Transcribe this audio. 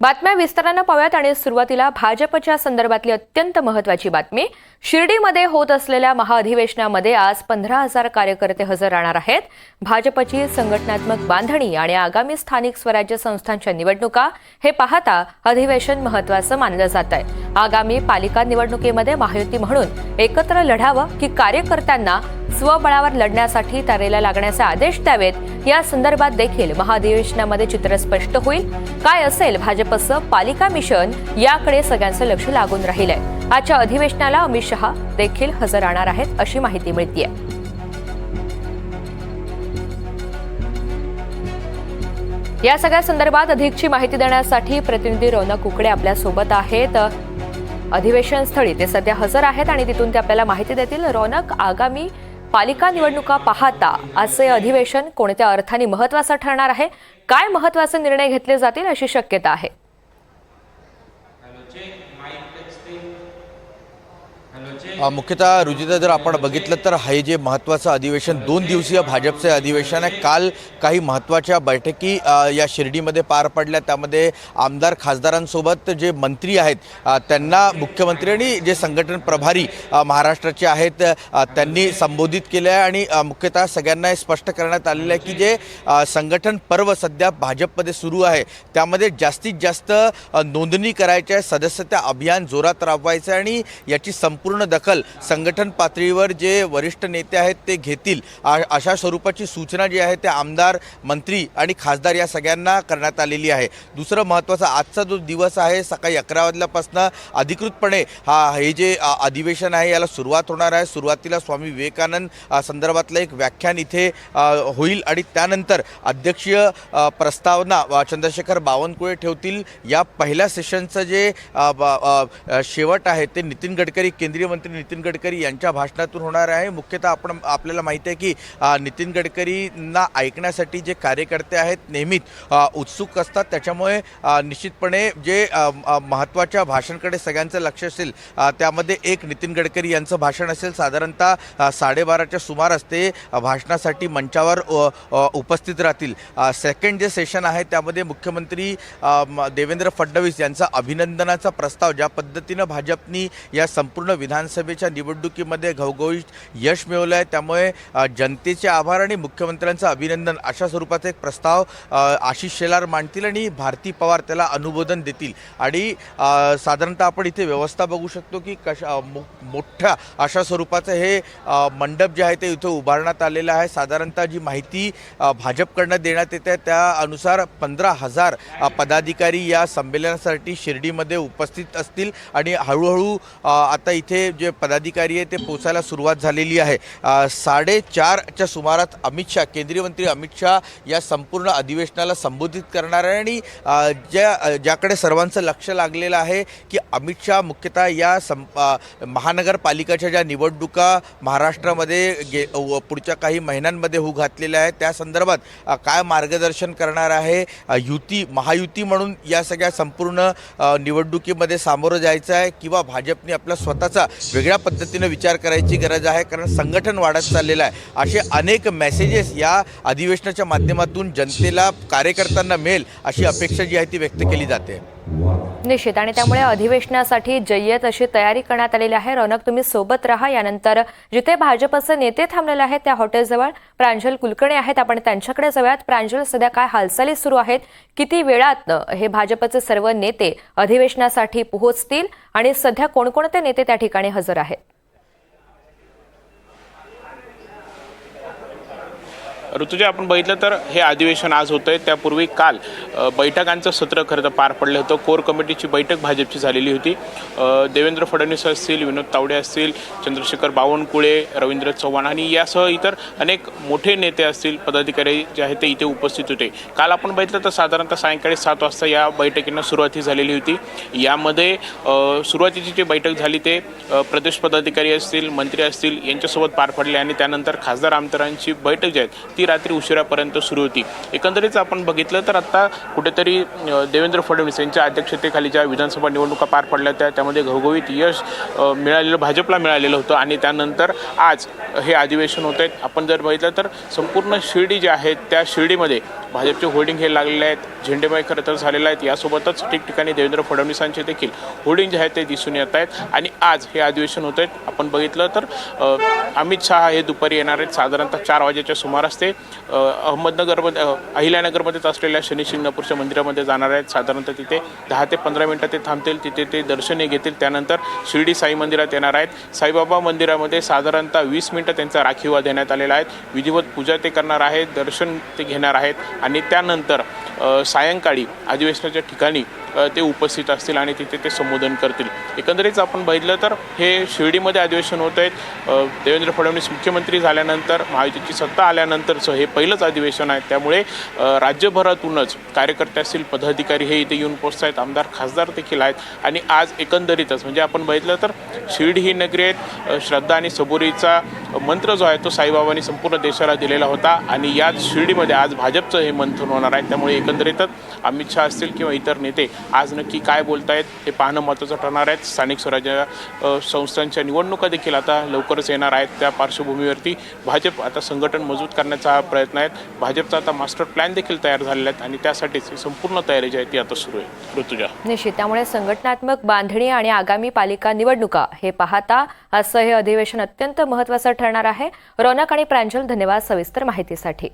बातम्या विस्तारानं पाहूयात आणि सुरुवातीला भाजपच्या संदर्भातली अत्यंत महत्वाची बातमी. शिर्डीमध्ये होत असलेल्या महाअधिवेशनामध्ये आज पंधरा हजार कार्यकर्ते हजर राहणार आहेत. भाजपची संघटनात्मक बांधणी आणि आगामी स्थानिक स्वराज्य संस्थांच्या निवडणुका हे पाहता अधिवेशन महत्वाचं मानलं जात आहे आगामी पालिका निवडणुकीमध्ये महायुती म्हणून एकत्र लढावं की कार्यकर्त्यांना स्वबळावर लढण्यासाठी तारेला लागण्याचे आदेश द्यावेत या संदर्भात देखील महाधिवेशनामध्ये चित्र स्पष्ट होईल. काय असेल भाजपचं पालिका मिशन याकडे सगळ्यांचं लक्ष लागून राहिलंय. आजच्या अधिवेशनाला अमित शहा देखील हजर राहणार आहेत अशी माहिती मिळतीये. या सगळ्या संदर्भात अधिकची माहिती देण्यासाठी प्रतिनिधी रौनक कुकडे आपल्यासोबत आहेत. अधिवेशन स्थळी. ते सध्या हजर आहेत आणि तिथून ते आपल्याला माहिती देतील. रौनक आगामी पालिका निवडणुका पाहता असे अधिवेशन कोणत्या अर्थाने महत्वाचं ठरणार आहे? काय महत्त्वाचे निर्णय घेतले जातील अशी शक्यता आहे? मुख्यतः रुजिता जर आपण बघितलं तर हे जे महत्त्वाचं अधिवेशन दोन दिवसीय भाजपचे अधिवेशन आहे. काल काही महत्त्वाच्या बैठकी या शिर्डीमध्ये पार पडल्या. त्यामध्ये आमदार खासदारांसोबत जे मंत्री आहेत त्यांना मुख्यमंत्री आणि जे संघटन प्रभारी महाराष्ट्राचे आहेत त्यांनी संबोधित केलं आहे आणि मुख्यतः सगळ्यांना हे स्पष्ट करण्यात आलेलं आहे की जे संघटन पर्व सध्या भाजपमध्ये सुरू आहे. त्यामध्ये जास्तीत जास्त नोंदणी करायची आहे. सदस्यता अभियान जोरात राबवायचं आहे आणि याची संपूर्ण दखल संघटन पातळीवर जे वरिष्ठ नेते आहेत ते घेतील. अशा स्वरूपाची सूचना जी आहे ते आमदार मंत्री आणि खासदार या सगळ्यांना करण्यात आलेली आहे. दुसरं महत्त्वाचं आजचा जो दिवस आहे सकाळी अकरा वाजल्यापासून अधिकृतपणे हा हे जे अधिवेशन आहे याला सुरुवात होणार आहे. सुरुवातीला स्वामी विवेकानंद संदर्भातलं एक व्याख्यान इथे होईल आणि त्यानंतर अध्यक्षीय प्रस्तावना चंद्रशेखर बावनकुळे ठेवतील. या पहिल्या सेशनचं जे शेवट आहे ते नितीन गडकरी केंद्रीय मंत्री नितीन गडकरी यांच्या भाषणातून होणार आहे. मुख्यतः आपण आपल्याला माहिती आहे की नितीन गडकरींना ऐकण्यासाठी जे कार्यकर्ते आहेत नेहमीच उत्सुक असतात. त्याच्यामुळे निश्चितपणे जे महत्त्वाच्या भाषणकडे सगळ्यांचं लक्ष असेल त्यामध्ये एक नितीन गडकरी यांचं भाषण असेल. साधारणतः साडेबाराच्या सुमारास ते भाषणासाठी मंचावर उपस्थित राहतील. सेकंड जे सेशन आहे त्यामध्ये मुख्यमंत्री देवेंद्र फडणवीस यांचा अभिनंदनाचा प्रस्ताव ज्या पद्धतीनं भाजपनी या संपूर्ण विधानसभेच्या निवडणुकीमध्ये घवघवीत यश मिळवलं आहे त्यामुळे जनतेचे आभार आणि मुख्यमंत्र्यांचं अभिनंदन अशा स्वरूपाचा एक प्रस्ताव आशिष शेलार मांडतील आणि भारती पवार त्याला अनुमोदन देतील. आणि साधारणतः आपण इथे व्यवस्था बघू शकतो की कशा मो- मोठ्या अशा स्वरूपाचं हे मंडप जे आहे ते इथे उभारण्यात आलेलं आहे. साधारणतः जी माहिती भाजपकडनं देण्यात येते त्यानुसार पंधरा हजार पदाधिकारी या संमेलनासाठी शिर्डीमध्ये उपस्थित असतील. आणि हळूहळू आता इथे जे पदाधिकारी आहे ते पोचायला सुरुवात झालेली आहे. साडेचारच्या सुमारात अमित शहा केंद्रीय मंत्री अमित शहा या संपूर्ण अधिवेशनाला संबोधित करणार आहे आणि ज्या ज्याकडे सर्वांचं लक्ष लागलेलं आहे की अमित शहा मुख्यतः या सं महानगरपालिकेच्या महानगरपालिकाच्या ज्या निवडणुका महाराष्ट्रामध्ये गे व पुढच्या काही महिन्यांमध्ये होऊ घातलेल्या आहेत त्या संदर्भात काय मार्गदर्शन करणार आहे? युती महायुती म्हणून या सगळ्या संपूर्ण निवडणुकीमध्ये सामोरं जायचं आहे किंवा भाजपने आपला स्वतःचा वेगळ्या पद्धतीनं विचार करायची गरज आहे कारण संघटन वाढत चाललेलं आहे. असे अनेक मेसेजेस या अधिवेशनाच्या माध्यमातून जनतेला कार्यकर्त्यांना मिळेल अशी अपेक्षा जी आहे ती व्यक्त केली जाते. निश्चित. आणि त्यामुळे अधिवेशनासाठी जय्यत अशी तयारी करण्यात आलेली आहे. रौनक तुम्ही सोबत राहा. यानंतर जिथे भाजपचे नेते थांबलेले आहेत त्या हॉटेलजवळ प्रांजल कुलकर्णी आहेत. आपण त्यांच्याकडे जाऊयात. प्रांजल सध्या काय हालचाली सुरू आहेत? किती वेळात हे भाजपचे सर्व नेते अधिवेशनासाठी पोहोचतील? आणि सध्या कोणकोणते नेते त्या ठिकाणी हजर आहेत? ऋतुजा आपण बघितलं तर हे अधिवेशन आज होतं आहे त्यापूर्वी काल बैठकांचं सत्र खरं तर पार पडलं होतं. कोर कमिटीची बैठक भाजपची झालेली होती. देवेंद्र फडणवीस असतील विनोद तावडे असतील चंद्रशेखर बावनकुळे रवींद्र चव्हाण आणि यासह इतर अनेक मोठे नेते असतील पदाधिकारी जे आहेत ते इथे उपस्थित होते. काल आपण बघितलं तर साधारणतः सायंकाळी सात वाजता या बैठकीनं सुरुवाती झालेली होती. यामध्ये सुरुवातीची जी बैठक झाली ते प्रदेश पदाधिकारी असतील मंत्री असतील यांच्यासोबत पार पडले आणि त्यानंतर खासदार आमदारांची बैठक जी आहे ती रात्री उशिरापर्यंत सुरू होती. एकंदरीत आपण बघितलं तर आत्ता कुठेतरी देवेंद्र फडणवीस यांच्या अध्यक्षतेखाली ज्या विधानसभा निवडणुका पार पडल्या त्या त्यामध्ये घवघवीत यश मिळालेलं भाजपला मिळालेलं होतं आणि त्यानंतर आज हे अधिवेशन होत आहेत आपण जर बघितलं तर संपूर्ण शिर्डी जे आहेत त्या शिर्डीमध्ये भाजपचे होर्डिंग हे लागलेले आहेत. झेंडेमय खरं तर झालेले आहेत यासोबतच ठिकठिकाणी देवेंद्र फडणवीसांचे देखील होर्डिंग जे आहेत ते दिसून येत आहेत. आणि आज हे अधिवेशन होत आहेत आपण बघितलं तर अमित शहा हे दुपारी येणार आहेत. साधारणतः चार वाजेच्या सुमारास ते अ, अहमदनगरमध्ये अहिल्यानगरमध्येच असलेल्या शनी शिंगणापूरच्या मंदिरामध्ये जाणार आहेत. साधारणतः तिथे दहा ते पंधरा मिनटं ते थांबतील. तिथे ते दर्शने घेतील. त्यानंतर शिर्डी साई मंदिरात येणार आहेत. साईबाबा मंदिरामध्ये साधारणतः वीस मिनटं त्यांचा राखीवा देण्यात आलेला आहे. विधिवत पूजा ते करणार आहेत. दर्शन ते घेणार आहेत. आणि त्यानंतर सायंकाळी अधिवेशनाच्या ठिकाणी ते उपस्थित असतील आणि तिथे ते संबोधन करतील. एकंदरीत आपण बघितलं तर हे शिर्डीमध्ये अधिवेशन होत आहेत. देवेंद्र फडणवीस मुख्यमंत्री झाल्यानंतर महायुतीची सत्ता आल्यानंतरचं हे पहिलंच अधिवेशन आहे. त्यामुळे राज्यभरातूनच कार्यकर्ते असतील पदाधिकारी हे इथे येऊन पोचत आहेत आमदार खासदार देखील आहेत. आणि आज एकंदरीतच म्हणजे आपण बघितलं तर शिर्डी ही नगरी आहेत. श्रद्धा आणि सबुरीचा मंत्र जो आहे तो साईबाबांनी संपूर्ण देशाला दिलेला होता आणि याच शिर्डीमध्ये आज भाजपचं हे मंथन होणार आहे. त्यामुळे एकंदरीतच अमित शहा असतील किंवा इतर नेते आज नक्की काय बोलतायत हे पाहणं महत्त्वाचं ठरणार आहे. स्थानिक स्वराज्य संस्थांच्या निवडणुका देखील आता लवकरच येणार आहेत. त्या पार्श्वभूमीवरती भाजप आता संघटन मजबूत करण्याचा हा प्रयत्न आहे भाजपचा आता मास्टर प्लॅन देखील तयार झालेला आहे आणि त्यासाठीच संपूर्ण तयारी जी आहे ती आता सुरू आहे. ऋतुजा. निश्चित. त्यामुळे संघटनात्मक बांधणी आणि आगामी पालिका निवडणुका हे पाहता आजचं हे अधिवेशन अत्यंत महत्त्वाचं ठरणार आहे. रौनक आणि प्रांजल धन्यवाद सविस्तर माहितीसाठी.